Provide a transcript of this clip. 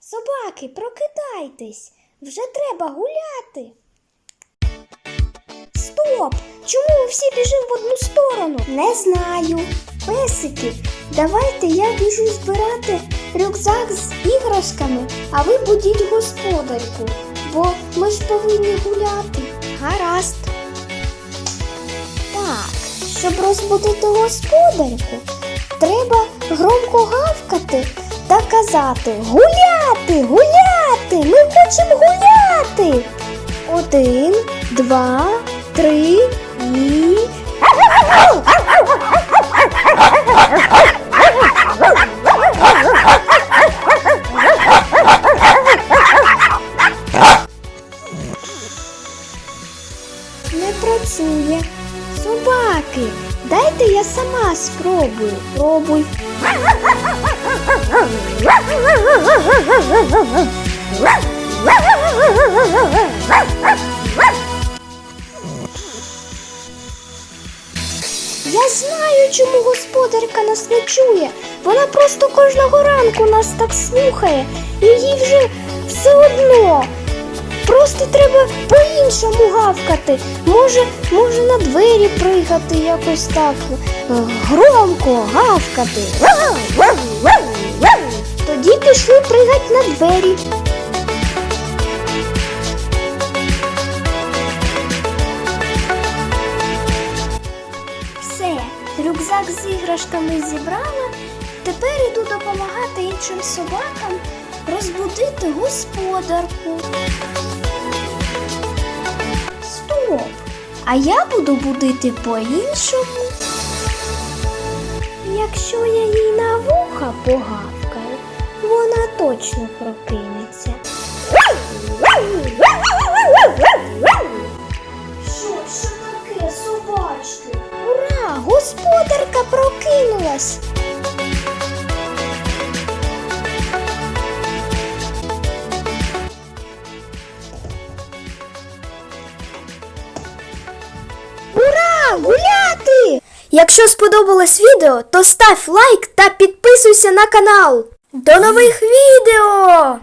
Собаки, прокидайтесь, вже треба гуляти. Стоп! Чому ми всі біжимо в одну сторону? Не знаю. Песики, давайте я біжу збирати рюкзак з іграшками, а ви будіть господарку, бо ми ж повинні гуляти. Гаразд. Щоб розбудити господарку, треба громко гавкати та казати Гуляти, гуляти! Ми хочемо гуляти. Один, два, три і. Не працює. Собаки, дайте я сама спробую. Пробуй. Я знаю, чому господарка нас не чує. Вона просто кожного ранку нас так слухає, і їй вже все одно. Просто треба по-іншому гавкати. Може, може на двері пригати якось так е, громко гавкати. Тоді пішли пригати на двері. Все, рюкзак з іграшками зібрала. Тепер іду допомагати іншим собакам розбудити господарку. Стоп! А я буду будити по-іншому. Якщо я їй на вуха погавкаю, вона точно прокинеться. Що, що таке, собачки? Ура! Господарка прокинулась! Гуляти! Якщо сподобалось відео, то став лайк та підписуйся на канал. До нових відео!